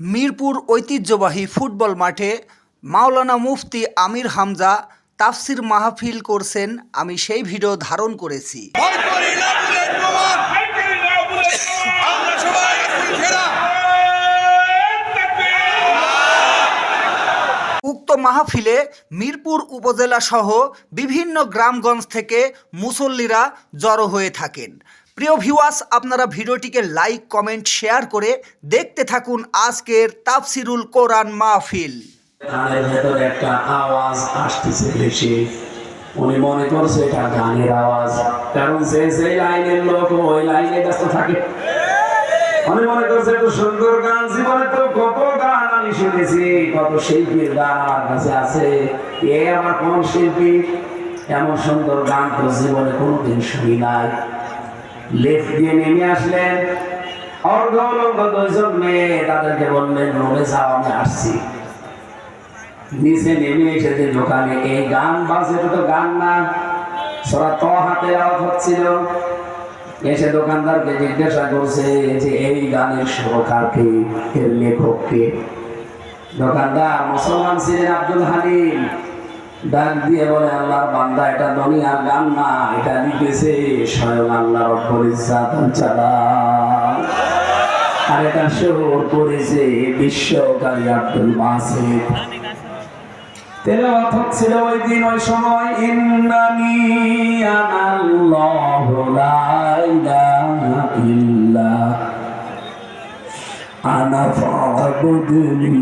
মিরপুর ঐতিহ্যবাহী ফুটবল মাঠে মাওলানা মুফতি আমির হামজা তাফসির মাহফিল করছেন। আমি সেই ভিডিও ধারণ করেছি। উক্ত মাহফিলে মিরপুর উপজেলা সহ বিভিন্ন গ্রামগঞ্জ থেকে মুসল্লিরা জড়ো হয়ে থাকেন। প্রিয় ভিউয়ার্স আপনারা ভিডিওটিকে লাইক কমেন্ট শেয়ার করে দেখতে থাকুন আজকের তাফসিরুল কোরআন মাহফিল। একটা আওয়াজ আসতেছে বেশি। উনি মনে করছে এটা গানের আওয়াজ। কারণ যে সেই লাইনের লোক ওই লাইনে ব্যস্ত থাকে। উনি মনে করছে একটু সুন্দর গান, জীবনে তো কত গান আমি শুনেছি, কত শিল্পীর গান আমার কাছে আছে। এ আমার কোন শিল্পী? এমন সুন্দর গান তো জীবনে কোনোদিন শুনি নাই। লেফট দিয়ে নেমে আসলেন। মেয়ে তাদেরকে বললেন যাও, আমি আসছি। নিচে নেমে দোকানে এই গান বাজে তো গান না, সরা হাতে আওয়াজ হচ্ছিল। এসে দোকানদারকে জিজ্ঞাসা করছে যে, এই গানের সুরকারকে এর লেখককে দোকানদার, মুসলমান ছিলেন আব্দুল হালিম। ডাক দিয়ে বলে, আল্লাহর বান্দা, এটা দুনিয়ার গান না, এটা লিখেছে স্বয়ং আল্লাহ রব্বুল ইজ্জাত চালান আর এটা সুর করেছে বিশ্বকারী আব্দুল বাসিত তেলাওয়াত হচ্ছিল ওই দিন, ওই সময়, ইন্নানি আনাল্লাহু লা ইলাহা ফাবুদনি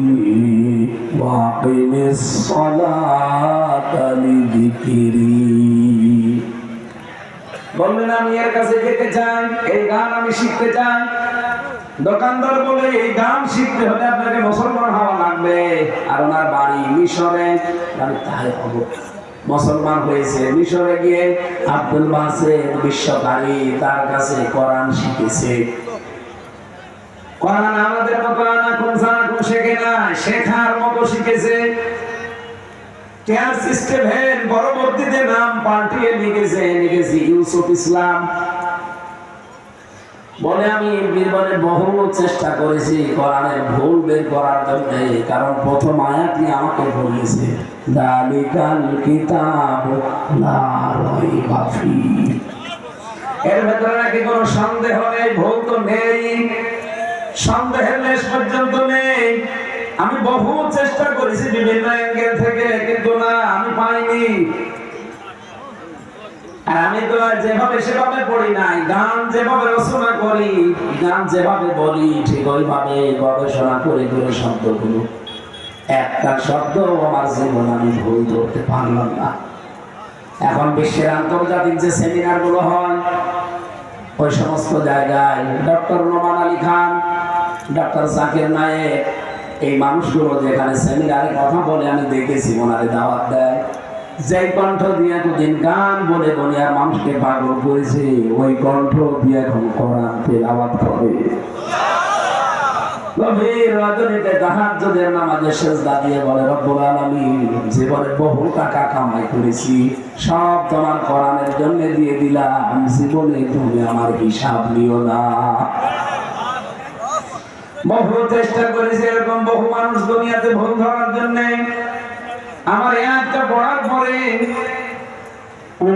ওয়া আকিমিস সালাতা লিযিকরি বললেন আমি এর কাছে যেতে চাই, এই গান আমি শিখতে চাই। দোকানদার বলে, এই গান শিখতে হলে আপনাকে মুসলমান হওয়া লাগবে। আর ওনার বাড়ি মিশরে, আমি তাই হব। মুসলমান হয়েছে মিশরে গিয়ে আব্দুল বাসের বিশ্বকারী তার কাছে কোরআন শিখেছে। কোরআন আমাদের শেখে না, শেখার মতো শিখেছে। ক্যাস স্টেভেন পরবর্তীতে নাম পাল্টিয়ে লিখেছে লিখেছে ইউসুফ ইসলাম। বলে আমি জীবনে বহু চেষ্টা করেছি কোরআনের ভুল বের করার জন্য, কারণ প্রথম আয়াতই আমাকে বলেছে, দালিকাল কিতাব এর ভেতরে নাকি কোনো সন্দেহ নেই, ভুল তো নেই। সন্দেহের লেশ পর্যন্ত নেই। আমি বহু চেষ্টা করেছি বিভিন্ন অ্যাঙ্গেল থেকে, কিন্তু না, আমি পাইনি। আমি তো যেভাবে সেভাবে পড়ি নাই, গান যেভাবে রচনা করি, গান যেভাবে বলি, ঠিক ওইভাবে গবেষণা করে করে শব্দগুলো, একটা শব্দ আমার জীবন আমি ভুল ধরতে পারলাম না। এখন বিশ্বের আন্তর্জাতিক যে সেমিনারগুলো হয়, ওই সমস্ত জায়গায় ডক্টর নোমান আলী খান ডক্টর জাকির নায়েক, এই মানুষগুলো যেখানে সেমিনারে কথা বলে, আমি দেখেছি ওনারে দাওয়াত দেয়। যে কণ্ঠ দিয়ে এতদিন গান বলে দুনিয়ার মানুষকে পাগল করেছে, ওই কণ্ঠ দিয়ে এখন কোরআন তেলাওয়াত করে। গভীর রজনীতে দিয়ে বলে, রব্বুল জীবনে বহু টাকা কামাই করেছি, সব তোমার কোরআনের জন্য দিয়ে দিলাম, জীবনে তুমি আমার হিসাব নিও না। বহু চেষ্টা করেছি এরকম বহু মানুষ দুনিয়াতে ভুল ধরার জন্য। আমার পড়ার পরে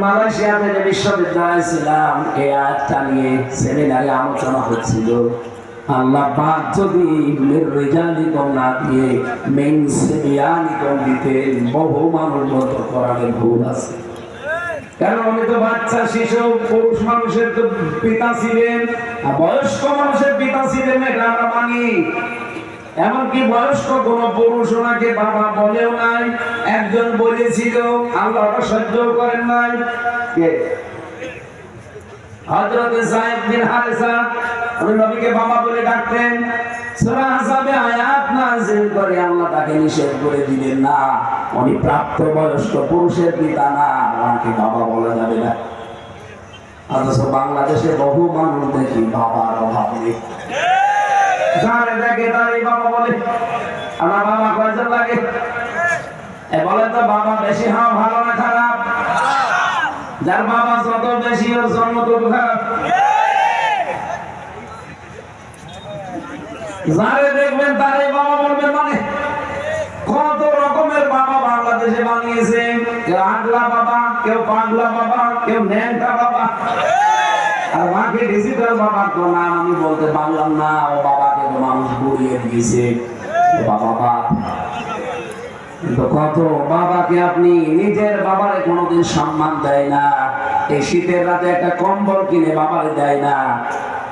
মালয়েশিয়া থেকে বিশ্ববিদ্যালয়ে ছিলাম। এই নিয়ে সেমিনারে আলোচনা হচ্ছিল। আল্লাহ পাক যদি না দিয়ে মেন দিতে বহু মানুষ মতো কোরআনে ভুল আছে। কারণ তো বাচ্চা শিশু পুরুষ মানুষের তো পিতা ছিলেন, আর বয়স্ক মানুষের পিতা ছিলেন এটা আমরা মানি। এমনকি বয়স্ক কোন পুরুষ ওনাকে বাবা বলেও নাই, একজন বলেছিল, আল্লাহ সহ্য করেন নাই। কে? হযরত সাহেব বিন হারিসা নবীকে বাবা বলে ডাকতেন। সূরা আহজাবে আয়াত নাযিল করে আল্লাহ তাকে নিষেধ করে দিলেন, না, উনি প্রাপ্ত বয়স্ক পুরুষের পিতা না ওনাকে বাবা বলা যাবে না। অথচ বাংলাদেশে বহু মানুষ দেখি বাবার অভাব নেই। যারে দেখে তারই বাবা বলে, আমার বাবা কয়জন লাগে? এ বলে তো বাবা বেশি হওয়া ভালো না খারাপ। যার বাবা যত বেশি, ওর জন্ম তত খারাপ। যারে দেখবেন তারে বাবা বলবেন মানে কত রকমের বাবা বাংলাদেশে বানিয়েছে। কেউ আগলা বাবা, কেউ পাগলা বাবা, কেউ ন্যাংটা বাবা। আর মাকে ডিজিটাল নাম আমি বলতে পারলাম না, ও বাবাকে তো মানুষ গড়িয়ে দিয়েছে। বাবা কত বাবাকে আপনি নিজের বাবারে কোনোদিন সম্মান দেয় না। এই শীতের রাতে একটা কম্বল কিনে বাবারে দেয় না।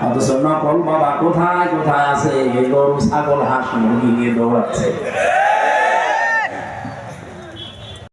অথচ নকল বাবা কোথায় কোথায় আছে? গরু ছাগল হাঁস মুরগি নিয়ে দৌড়াচ্ছে।